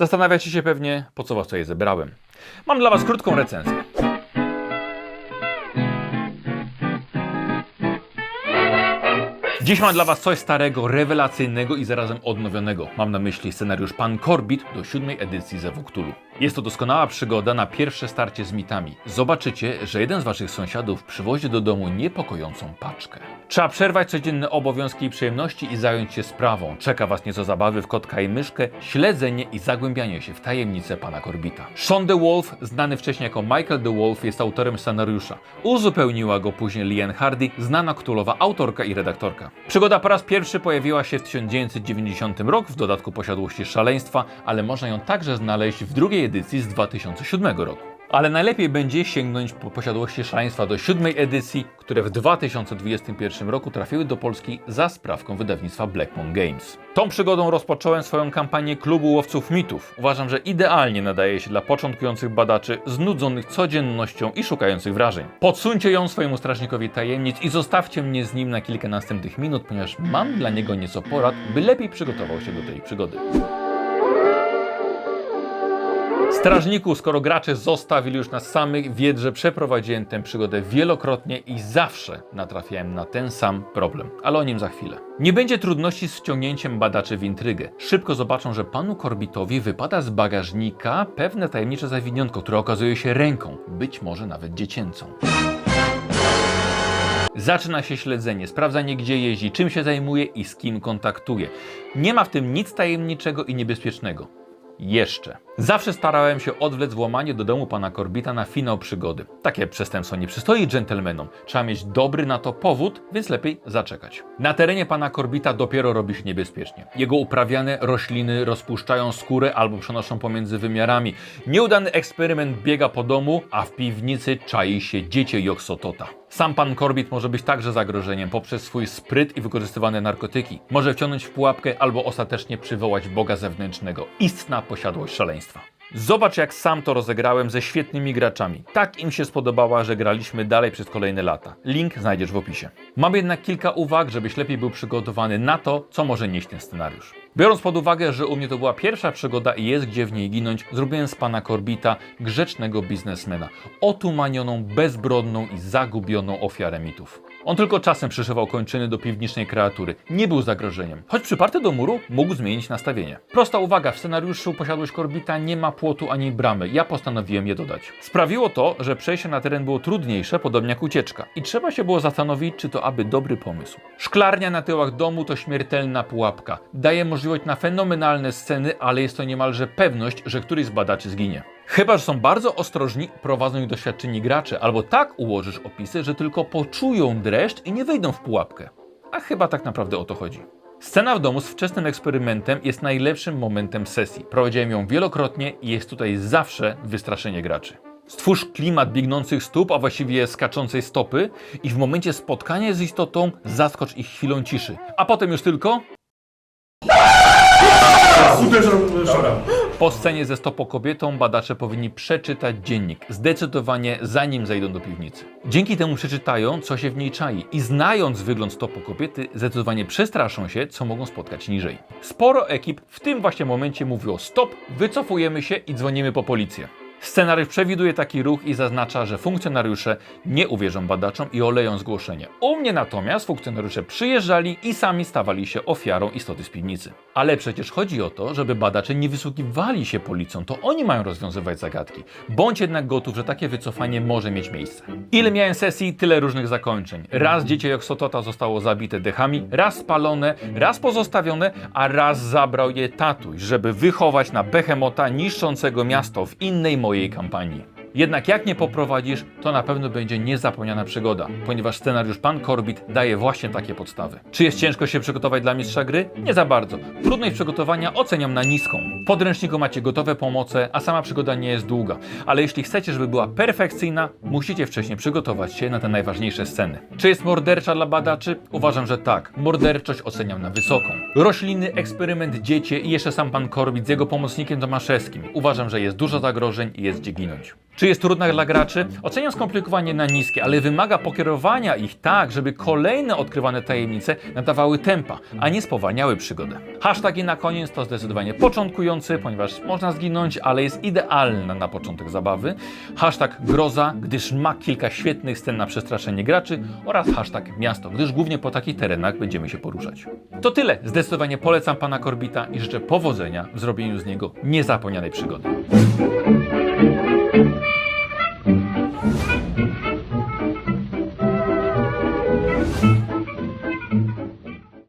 Zastanawiacie się pewnie, po co was tutaj zebrałem. Mam dla was krótką recenzję. Dziś mam dla Was coś starego, rewelacyjnego i zarazem odnowionego. Mam na myśli scenariusz Pan Corbett do siódmej edycji Zewu Cthulhu. Jest to doskonała przygoda na pierwsze starcie z mitami. Zobaczycie, że jeden z Waszych sąsiadów przywozi do domu niepokojącą paczkę. Trzeba przerwać codzienne obowiązki i przyjemności i zająć się sprawą. Czeka Was nieco zabawy w kotka i myszkę, śledzenie i zagłębianie się w tajemnice Pana Corbita. Sean DeWolf, znany wcześniej jako Michael DeWolf, jest autorem scenariusza. Uzupełniła go później Liane Hardy, znana ktulowa autorka i redaktorka. Przygoda po raz pierwszy pojawiła się w 1990 roku, w dodatku posiadłości szaleństwa, ale można ją także znaleźć w drugiej edycji z 2007 roku. Ale najlepiej będzie sięgnąć po posiadłości szaleństwa do siódmej edycji, które w 2021 roku trafiły do Polski za sprawką wydawnictwa Blackmon Games. Tą przygodą rozpocząłem swoją kampanię klubu łowców mitów. Uważam, że idealnie nadaje się dla początkujących badaczy, znudzonych codziennością i szukających wrażeń. Podsuńcie ją swojemu strażnikowi tajemnic i zostawcie mnie z nim na kilka następnych minut, ponieważ mam dla niego nieco porad, by lepiej przygotował się do tej przygody. Strażniku, skoro gracze zostawili już nas samych, wiedz, że przeprowadziłem tę przygodę wielokrotnie i zawsze natrafiałem na ten sam problem. Ale o nim za chwilę. Nie będzie trudności z wciągnięciem badaczy w intrygę. Szybko zobaczą, że panu Korbitowi wypada z bagażnika pewne tajemnicze zawiniątko, które okazuje się ręką, być może nawet dziecięcą. Zaczyna się śledzenie, sprawdzanie gdzie jeździ, czym się zajmuje i z kim kontaktuje. Nie ma w tym nic tajemniczego i niebezpiecznego. Jeszcze. Zawsze starałem się odwlec włamanie do domu pana Korbita na finał przygody. Takie przestępstwo nie przystoi dżentelmenom. Trzeba mieć dobry na to powód, więc lepiej zaczekać. Na terenie pana Korbita dopiero robi się niebezpiecznie. Jego uprawiane rośliny rozpuszczają skórę albo przenoszą pomiędzy wymiarami. Nieudany eksperyment biega po domu, a w piwnicy czai się dziecię Joksotota. Sam pan Corbett może być także zagrożeniem poprzez swój spryt i wykorzystywane narkotyki. Może wciągnąć w pułapkę albo ostatecznie przywołać Boga zewnętrznego. Istna posiadłość szaleństwa. Zobacz, jak sam to rozegrałem ze świetnymi graczami. Tak im się spodobała, że graliśmy dalej przez kolejne lata. Link znajdziesz w opisie. Mam jednak kilka uwag, żebyś lepiej był przygotowany na to, co może nieść ten scenariusz. Biorąc pod uwagę, że u mnie to była pierwsza przygoda i jest gdzie w niej ginąć, zrobiłem z pana Korbita grzecznego biznesmena, otumanioną, bezbrodną i zagubioną ofiarę mitów. On tylko czasem przyszywał kończyny do piwnicznej kreatury. Nie był zagrożeniem. Choć przyparty do muru, mógł zmienić nastawienie. Prosta uwaga, w scenariuszu posiadłość Korbita nie ma płotu ani bramy. Ja postanowiłem je dodać. Sprawiło to, że przejście na teren było trudniejsze, podobnie jak ucieczka. I trzeba się było zastanowić, czy to aby dobry pomysł. Szklarnia na tyłach domu to śmiertelna pułapka. Daje możliwość na fenomenalne sceny, ale jest to niemalże pewność, że któryś z badaczy zginie. Chyba, że są bardzo ostrożni, prowadzą ich doświadczeni gracze, albo tak ułożysz opisy, że tylko poczują dreszcz i nie wejdą w pułapkę. A chyba tak naprawdę o to chodzi. Scena w domu z wczesnym eksperymentem jest najlepszym momentem sesji. Prowadziłem ją wielokrotnie i jest tutaj zawsze wystraszenie graczy. Stwórz klimat biegnących stóp, a właściwie skaczącej stopy i w momencie spotkania z istotą zaskocz ich chwilą ciszy. A potem już tylko Po scenie ze stopo kobietą badacze powinni przeczytać dziennik, zdecydowanie zanim zejdą do piwnicy. Dzięki temu przeczytają, co się w niej czai i znając wygląd stopo kobiety, zdecydowanie przestraszą się, co mogą spotkać niżej. Sporo ekip w tym właśnie momencie mówiło stop, wycofujemy się i dzwonimy po policję. Scenariusz przewiduje taki ruch i zaznacza, że funkcjonariusze nie uwierzą badaczom i oleją zgłoszenie. U mnie natomiast funkcjonariusze przyjeżdżali i sami stawali się ofiarą istoty z piwnicy. Ale przecież chodzi o to, żeby badacze nie wysługiwali się policją, to oni mają rozwiązywać zagadki. Bądź jednak gotów, że takie wycofanie może mieć miejsce. Ile miałem sesji, tyle różnych zakończeń. Raz dziecię Joksotota zostało zabite dechami, raz spalone, raz pozostawione, a raz zabrał je tatuś, żeby wychować na behemota niszczącego miasto w innej mojej kampanii. Jednak jak nie poprowadzisz, to na pewno będzie niezapomniana przygoda, ponieważ scenariusz Pan Corbett daje właśnie takie podstawy. Czy jest ciężko się przygotować dla mistrza gry? Nie za bardzo. Trudność przygotowania oceniam na niską. W podręczniku macie gotowe pomoce, a sama przygoda nie jest długa. Ale jeśli chcecie, żeby była perfekcyjna, musicie wcześniej przygotować się na te najważniejsze sceny. Czy jest mordercza dla badaczy? Uważam, że tak. Morderczość oceniam na wysoką. Rośliny, eksperyment, dziecię i jeszcze sam Pan Corbett z jego pomocnikiem Tomaszewskim. Uważam, że jest dużo zagrożeń i jest gdzie ginąć. Czy jest trudna dla graczy? Oceniam skomplikowanie na niskie, ale wymaga pokierowania ich tak, żeby kolejne odkrywane tajemnice nadawały tempa, a nie spowalniały przygodę. Hashtagi na koniec to zdecydowanie początkujący, ponieważ można zginąć, ale jest idealna na początek zabawy. Hashtag groza, gdyż ma kilka świetnych scen na przestraszenie graczy oraz hashtag miasto, gdyż głównie po takich terenach będziemy się poruszać. To tyle. Zdecydowanie polecam pana Korbita i życzę powodzenia w zrobieniu z niego niezapomnianej przygody. Thank you.